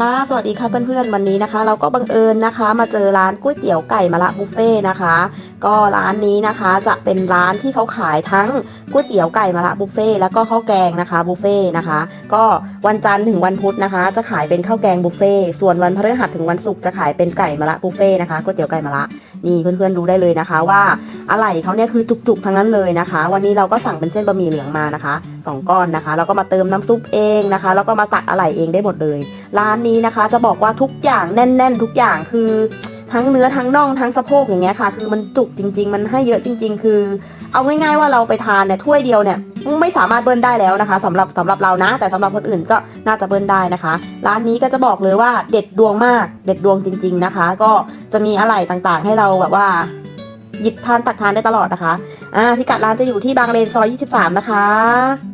ค่ะ สวัสดีค่ะเพื่อนๆวันนี้นะคะ เราก็บังเอิญนะคะ มาเจอร้านก๋วยเตี๋ยวไก่มะละบุฟเฟ่นะคะ ก็ร้านนี้นะคะจะเป็นร้านที่เขาขายทั้งก๋วยเตี๋ยวไก่มะละบุฟเฟ่แล้วก็ข้าวแกงนะคะบุฟเฟ่นะคะ ก็วันจันทร์ถึงวันพุธนะคะ จะขายเป็นข้าวแกงบุฟเฟ่ส่วนวันพฤหัสถึงวันศุกร์จะขายเป็นไก่มะละบุฟเฟ่นะคะก๋วยเตี๋ยวไก่มะละนี่เพื่อนๆดูได้เลยนะคะ ว่าอะไหล่เขาเนี่ยคือจุกๆทั้งนั้นเลยนะคะ วันนี้เราก็สั่งเป็นเส้นบะหมี่เหลืองมานะคะสองก้อนนะคะแล้วก็มาเติมน้ำซุปเองนะคะ แล้วก็มาตัดอะไหล่เองได้หมดเลย ร้านนี้นะคะ จะบอกว่าทุกอย่างแน่น ๆ ทุกอย่างคือทั้งเนื้อทั้งน่องทั้งสะโพกอย่างเงี้ยค่ะ คือมันจุกจริง ๆ มันให้เยอะจริง ๆ คือ เอาง่ายๆว่าเราไปทานเนี่ยถ้วยเดียวเนี่ยไม่สามารถเบิ้ลได้แล้วนะคะสำหรับสำหรับเรานะ แต่สำหรับคนอื่นก็น่าจะเบิ้ลได้นะคะ ร้านนี้ก็จะบอกเลยว่าเด็ดดวงมากเด็ดดวงจริง ๆนะคะ ก็จะมีอะไหล่ต่างๆ ให้เราแบบว่า หยิบทานตักทานได้ตลอดนะคะอ่าพิกัดร้านจะอยู่ที่บางเลนซอย 23 นะคะ